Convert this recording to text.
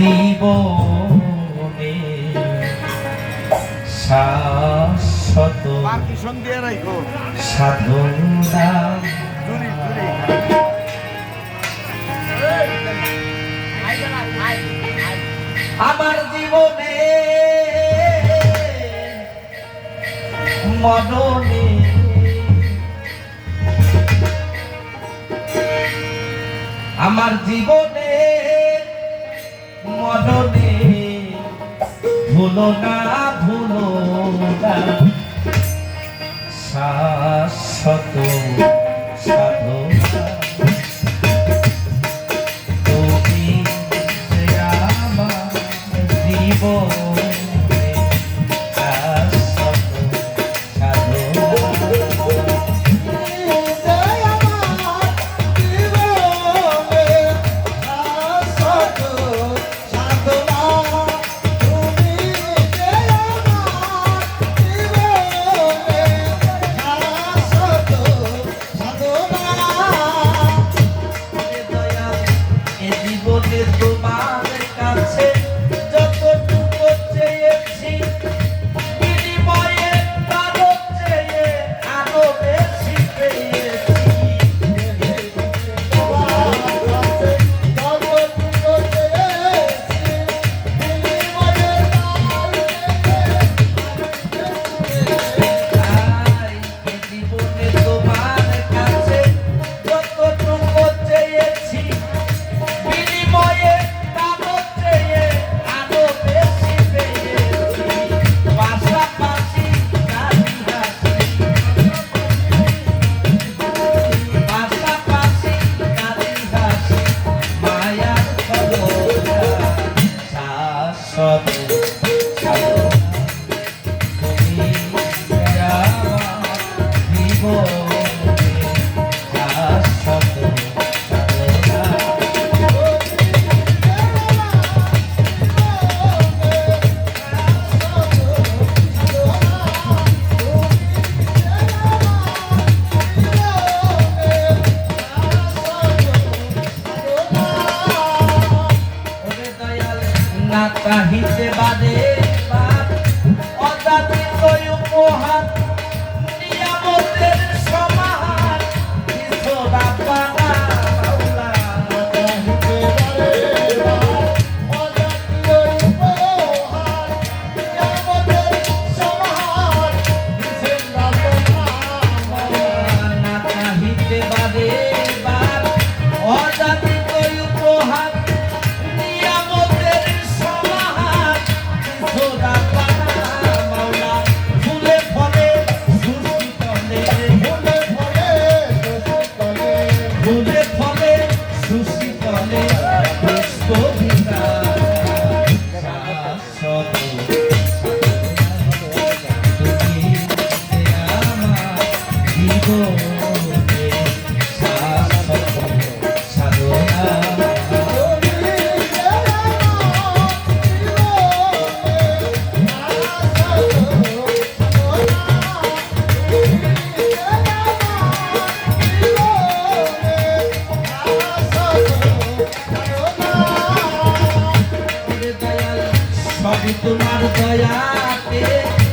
জীবনে শাশ্বত সাধন। আমার জীবনে মননে আমার জীবনে মরণে। ভুলো না ভুলো না। শাশ্বত সাধু তোমার কাছে না চাহিতে বাদে অজাতি উপহার নিয়ামতের pode tomar o caiaque.